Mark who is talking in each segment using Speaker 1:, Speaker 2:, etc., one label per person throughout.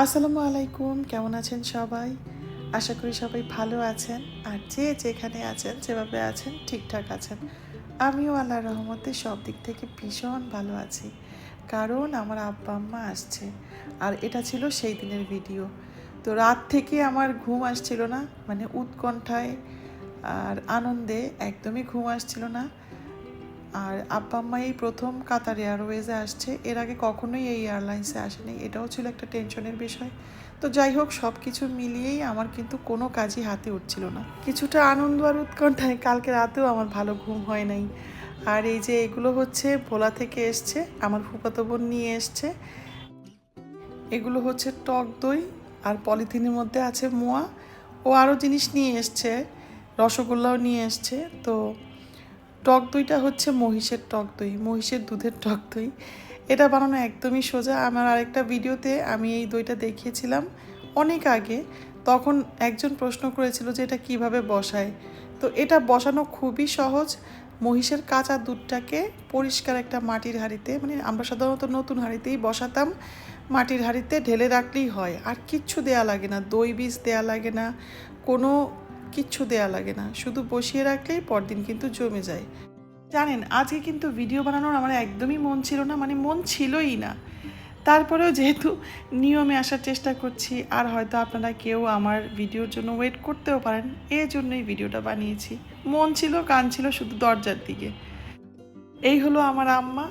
Speaker 1: আসসালামু আলাইকুম, কেমন আছেন সবাই? আশা করি সবাই ভালো আছেন। আর যে যেখানে আছেন, যেভাবে আছেন, ঠিকঠাক আছেন। আমিও আল্লাহর রহমতে সব দিক থেকে ভীষণ ভালো আছি। কারণ আমার আব্বা, আম্মা আসছে। আর এটা ছিল সেই দিনের ভিডিও। তো রাত থেকে আমার ঘুম আসছিল না মানে উৎকণ্ঠায় আর আনন্দে একদমই ঘুম আসছিল না। আর আব্বা আম্মা এই প্রথম কাতার এয়ারওয়েজে আসছে। এর আগে কখনোই এই এয়ারলাইন্সে আসেনি। এটাও ছিল একটা টেনশনের বিষয়। তো যাই হোক সব কিছু মিলিয়েই আমার কিন্তু কোনো কাজই হাতে উঠছিল না। কিছুটা আনন্দ আর উৎকণ্ঠায় কালকে রাতেও আমার ভালো ঘুম হয় নাই। আর এই যে এগুলো হচ্ছে, ভোলা থেকে এসছে, আমার ফুফাতো বোন নিয়ে এসছে। এগুলো হচ্ছে টক দই আর পলিথিনের মধ্যে আছে মোয়া। ও আরও জিনিস নিয়ে এসছে, রসগোল্লাও নিয়ে এসছে। তো টক দইটা হচ্ছে মহিষের টক দই, মহিষের দুধের টক দই। এটা বানানো একদমই সোজা। আমার আরেকটা ভিডিওতে আমি এই দইটা দেখিয়েছিলাম অনেক আগে। তখন একজন প্রশ্ন করেছিল যে এটা কীভাবে বসায়। তো এটা বসানো খুবই সহজ। মহিষের কাঁচা দুধটাকে পরিষ্কার একটা মাটির হাঁড়িতে মানে আমরা সাধারণত নতুন হাঁড়িতেই বসাতাম, মাটির হাঁড়িতে ঢেলে রাখলেই হয়। আর কিচ্ছু দেয়া লাগে না। দই বীজ দেয়া লাগে না। কোনো কিচ্ছু দেয়া লাগে না। শুধু বসিয়ে রাখলেই পরদিন কিন্তু জমে যায়। জানেন, আজকে কিন্তু ভিডিও বানানোর আমার একদমই মন ছিল না মানে মন ছিলই না। তারপরেও যেহেতু নিয়মে আসার চেষ্টা করছি, আর হয়তো আপনারা কেউ আমার ভিডিওর জন্য ওয়েট করতেও পারেন এই জন্যই ভিডিওটা বানিয়েছি। মন ছিল, কান ছিল শুধু দরজার দিকে। এই হলো আমার আম্মা।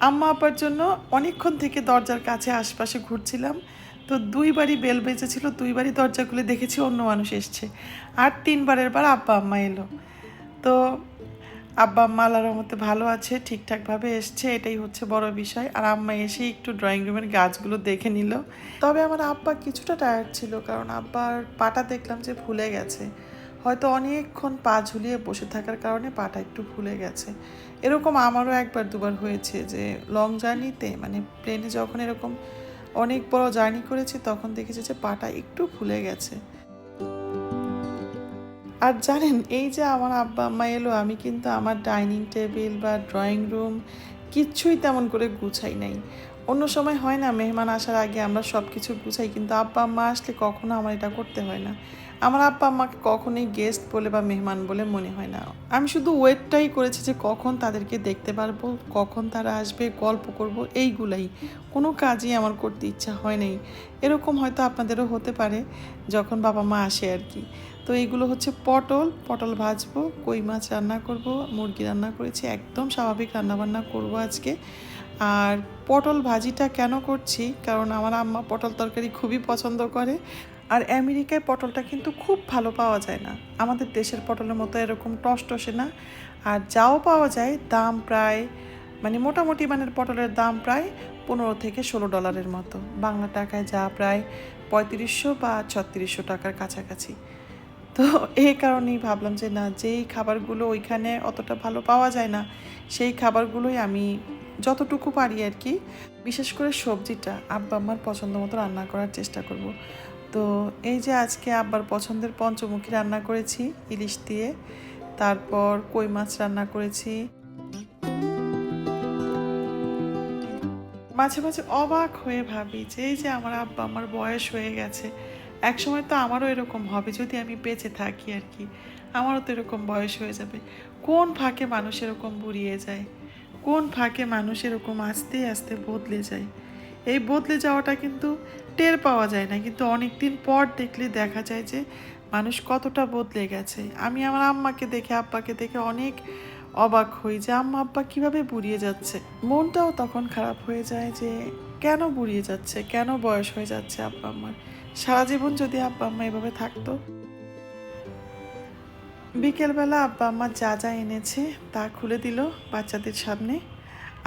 Speaker 1: আম্মা আপার জন্য অনেকক্ষণ থেকে দরজার কাছে আশপাশে ঘুরছিলাম। তো দুইবারই বেল বেজেছিল, দুইবারই দরজা খুলে দেখেছি অন্য মানুষ এসছে। আর তিনবারের বার আব্বা আম্মা এলো। তো আব্বা আম্মা আল্লাহর রহমতে ভালো আছে, ঠিকঠাকভাবে এসছে, এটাই হচ্ছে বড় বিষয়। আর আম্মা এসে একটু ড্রয়িং রুমের গাছগুলো দেখে নিল। তবে আমার আব্বা কিছুটা টায়ার্ড ছিল, কারণ আব্বার পাটা দেখলাম যে ফুলে গেছে। হয়তো অনেকক্ষণ পা ঝুলিয়ে বসে থাকার কারণে পাটা একটু ফুলে গেছে। এরকম আমারও একবার দুবার হয়েছে যে লং জার্নিতে মানে প্লেনে যখন এরকম অনেক বড় জার্নি করেছি, তখন দেখেছি যে পাটা একটু ফুলে গেছে। আর জানেন, এই যে আমার আব্বা আম্মা এলো, আমি কিন্তু আমার ডাইনিং টেবিল বা ড্রয়িং রুম কিচ্ছুই তেমন করে গুছাই নাই। অন্য সময় হয় না, মেহমান আসার আগে আমরা সব কিছু গুছাই, কিন্তু আব্বা আম্মা আসলে কখনো আমার এটা করতে হয় না। আমার আব্বা আম্মাকে কখনোই গেস্ট বলে বা মেহমান বলে মনে হয় না। আমি শুধু ওয়েটটাই করেছি যে কখন তাদেরকে দেখতে পারব, কখন তারা আসবে, গল্প করব, এইগুলাই। কোনো কাজই আমার করতে ইচ্ছা হয় নাই। এরকম হয়তো আপনাদেরও হতে পারে, যখন বাবা মা আসে আর কি। তো এইগুলো হচ্ছে পটল পটল ভাজবো, কই মাছ রান্না করব, মুরগি রান্না করেছি, একদম স্বাভাবিক রান্নাবান্না করব আজকে। আর পটল ভাজিটা কেন করছি? কারণ আমার আম্মা পটল তরকারি খুবই পছন্দ করে। আর আমেরিকায় পটলটা কিন্তু খুব ভালো পাওয়া যায় না। আমাদের দেশের পটলের মতো এরকম টসটসে না। আর যাও পাওয়া যায়, দাম প্রায় মানে মোটামুটি মানের পটলের দাম প্রায় পনেরো থেকে ষোলো ডলারের মতো। বাংলা টাকায় যা প্রায় পঁয়ত্রিশশো বা ছত্রিশশো টাকার কাছাকাছি। তো এই কারণেই ভাবলাম যে না, যেই খাবারগুলো ওইখানে অতটা ভালো পাওয়া যায় না, সেই খাবারগুলোই আমি যতটুকু পারি আর কি, বিশেষ করে সবজিটা আব্বা আমার পছন্দ মতো রান্না করার চেষ্টা করব। তো এই যে আজকে আব্বার পছন্দের পঞ্চমুখী রান্না করেছি, ইলিশ দিয়ে, তারপর কই মাছ রান্না করেছি। মাঝে মাঝে অবাক হয়ে ভাবি যে এই যে আমার আব্বা আমার বয়স হয়ে গেছে এক সময় তো আমারও এরকম হবে যদি আমি বেঁচে থাকি আর কি, আমারও তো এরকম বয়স হয়ে যাবে। কোন ফাঁকে মানুষ এরকম বুড়িয়ে যায়? কোন ফাঁকে মানুষ এরকম আস্তে আস্তে বদলে যায়? এই বদলে যাওয়াটা কিন্তু টের পাওয়া যায় না। কিন্তু অনেক দিন পর দেখলে দেখা যায় যে মানুষ কতটা বদলে গেছে। আমি আমার আম্মাকে দেখে, আব্বাকে দেখে অনেক অবাক হই যে, আম্মা, আব্বা কীভাবে বুড়িয়ে যাচ্ছে? মনটাও তখন খারাপ হয়ে যায় যে, কেন বুড়িয়ে যাচ্ছে? কেন বয়স হয়ে যাচ্ছে আব্বা আম্মার? সারা জীবন যদি আব্বা আম্মা এভাবে থাকতো বিকেলবেলা আব্বা আম্মা যা যা এনেছে তা খুলে দিল বাচ্চাদের সামনে।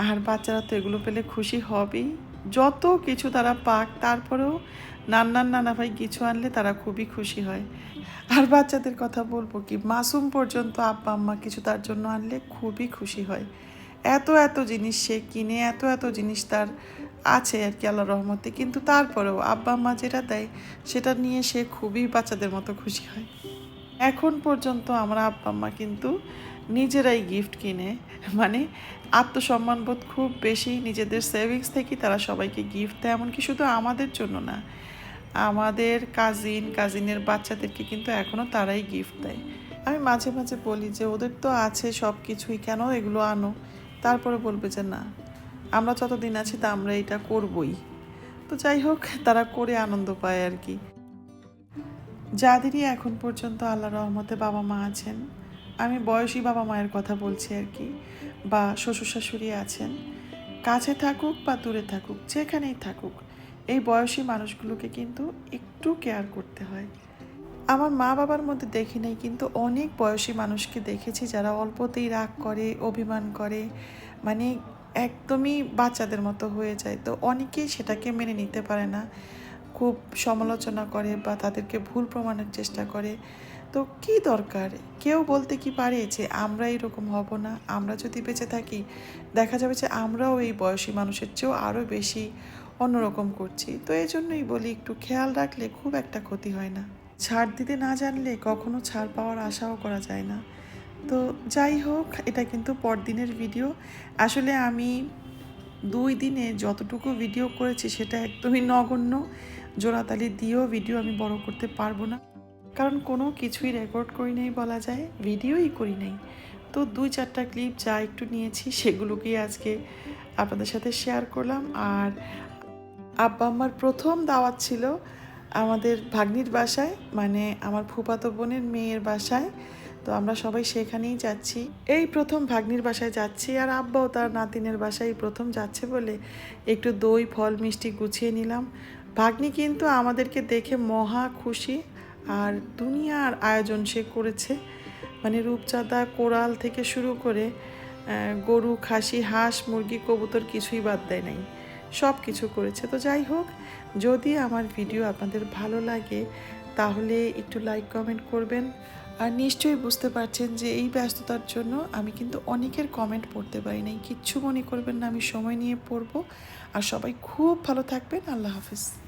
Speaker 1: আর বাচ্চারা তো এগুলো পেলে খুশি হবেই। যত কিছু তারা পাক, তারপরেও নান্নার নানা ভাই কিছু আনলে তারা খুবই খুশি হয়। আর বাচ্চাদের কথা বলব কি, মাসুম পর্যন্ত আব্বা আম্মা কিছু তার জন্য আনলে খুবই খুশি হয়। এত এত জিনিস সে কিনে, এত এত জিনিস তার আছে আর কি আল্লাহ রহমতে। কিন্তু তারপরেও আব্বা আম্মা যেটা দেয় সেটা নিয়ে সে খুবই বাচ্চাদের মতো খুশি হয়। এখন পর্যন্ত আমার আব্বা আম্মা কিন্তু নিজেরাই গিফট কিনে। মানে আত্মসম্মানবোধ খুব বেশি। নিজেদের সেভিংস থেকেই তারা সবাইকে গিফট দেয়। এমনকি শুধু আমাদের জন্য না, আমাদের কাজিন কাজিনের বাচ্চাদেরকে কিন্তু এখনও তারাই গিফট দেয়। আমি মাঝে মাঝে বলি যে, ওদের তো আছে সব কিছুই কেন এগুলো আনো? তারপরে বলবে যে, না, আমরা যতদিন আছি তা আমরা এটা করবই। তো যাই হোক, তারা করে আনন্দ পায় আর কি। যাদেরই এখন পর্যন্ত আল্লাহ রহমতে বাবা মা আছেন, আমি বয়সী বাবা মায়ের কথা বলছি আর কি, বা শ্বশুর শাশুড়ি আছেন, কাছে থাকুক বা দূরে থাকুক, যেখানেই থাকুক, এই বয়সী মানুষগুলোকে কিন্তু একটু কেয়ার করতে হয়। আমার মা বাবার মধ্যে দেখি নাই, কিন্তু অনেক বয়সী মানুষকে দেখেছি যারা অল্পতেই রাগ করে, অভিমান করে মানে একদমই বাচ্চাদের মতো হয়ে যায়। তো অনেকেই সেটাকে মেনে নিতে পারে না। খুব সমালোচনা করে বা তাদেরকে ভুল প্রমাণের চেষ্টা করে। তো কি দরকার? কেউ বলতে কি পারে যে আমরা এরকম হব না? আমরা যদি বেঁচে থাকি, দেখা যাবে যে আমরাও এই বয়সী মানুষের চেয়েও আরও বেশি অন্যরকম করছি। তো এই জন্যই বলি, একটু খেয়াল রাখলে খুব একটা ক্ষতি হয় না। ছাড় দিতে না জানলে কখনো ছাড় পাওয়ার আশাও করা যায় না। তো যাই হোক, এটা কিন্তু পরদিনের ভিডিও। আসলে আমি দুই দিনে যতটুকু ভিডিও করেছি, সেটা একদমই নগণ্য। জোড়াতালি দিয়েও ভিডিও আমি বড় করতে পারব না। কারণ কোনো কিছুই রেকর্ড করি নাই বলা যায় ভিডিওই করি নাই। তো দুই চারটা ক্লিপ যা একটু নিয়েছি, সেগুলোকেই আজকে আপনাদের সাথে শেয়ার করলাম। আর আব্বা আমার প্রথম দাওয়াত ছিল আমাদের ভাগ্নির বাসায় মানে আমার ফুফাতো বোনের মেয়ের বাসায়। তো আমরা সবাই সেখানেই যাচ্ছি। এই প্রথম ভাগ্নির বাসায় যাচ্ছি, আর আব্বাও তার নাতিনের বাসায় প্রথম যাচ্ছে বলে একটু দই, ফল, মিষ্টি গুছিয়ে নিলাম। ভাগ্নি কিন্তু আমাদেরকে দেখে মহা খুশি। আর দুনিয়ার আয়োজন সে করেছে। মানে রূপচাঁদা কোরাল থেকে শুরু করে গরু, খাসি, হাঁস, মুরগি, কবুতর কিছুই বাদ দেয় নাই। সব কিছু করেছে। তো যাই হোক, যদি আমার ভিডিও আপনাদের ভালো লাগে, তাহলে একটু লাইক কমেন্ট করবেন। আর নিশ্চয়ই বুঝতে পারছেন যে এই ব্যস্ততার জন্য আমি কিন্তু অনেকের কমেন্ট পড়তে পারি নাই। কিচ্ছু মনে করবেন না, আমি সময় নিয়ে পড়ব। আর সবাই খুব ভালো থাকবেন। আল্লাহ হাফিজ।